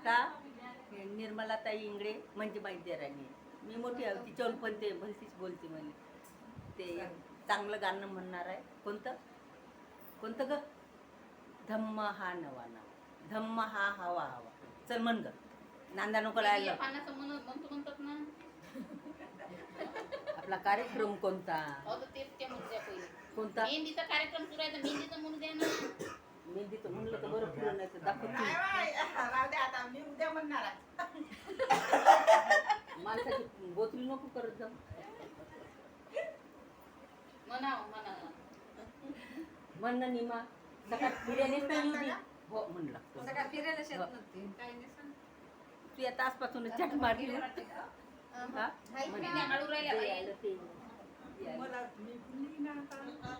आता निर्मलाताई इंगळे म्हणजे माहिती राणी मी मोठी आहे तिच्यावर पण ते भलतीच बोलते म्हणे. ते चांगलं गाणं म्हणणार आहे. कोणतं? कोणतं ग? धम्म हा नवा नाव धम्म हा हवा हवा. चल म्हण ग. नांदा नको लायला. पाण्याचं म्हण म्हणतो म्हणतात ना. आपला कार्यक्रम कोणता? कोणता? मेहंदीचा कार्यक्रम सुरू आहे मेहंदीचं म्हणू द्या ना मेहंदीचं म्हणलं तर बरं पुढं नाही तर दाखवतो आता मी उद्या म्हणणार आहे. माणसाची बोतली नको करत जाऊ म्हणावं म्हणावं म्हण ना निमा सकाळ फिर्यानेच नाही हो म्हणलं सगळ्या फिरायला शेत नव्हती काही नाही सांग. तू या तासपासूनच चट मारली ना. हा? हाय, म्हण. ते ते. मला मी ना आता. हा.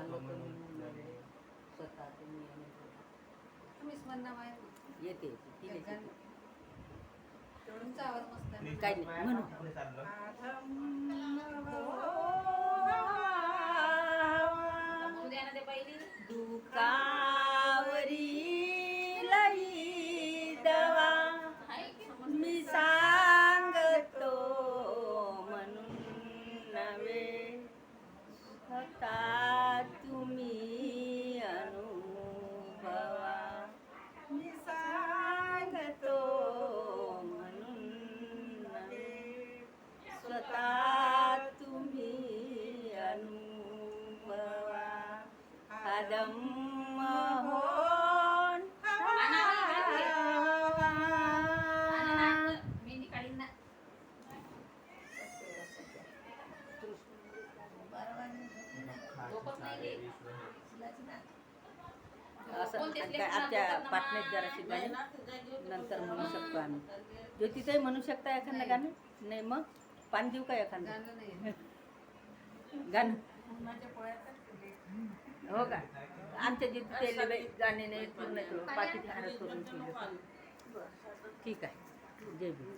मी सांगतो मी स्वतः तुम्ही तुम्हीच म्हणणं माहिती येते आवाज मस्त नाही म्हणू. म्हणू द्या ना ते पहिले. दुःखावरी असं ना पाटण्यात जराशी गाणी नंतर म्हणू शकतो आम्ही. ज्योतिताई म्हणू शकता एखादं गाणं? नाही मग? पान देऊ का एखादं? गाणं नाही. गाणं. माझ्या पोळ्यात हो का? आमच्या बाई गाणे नाही पूर्ण पाठी करून. ठीक आहे. जय भीम.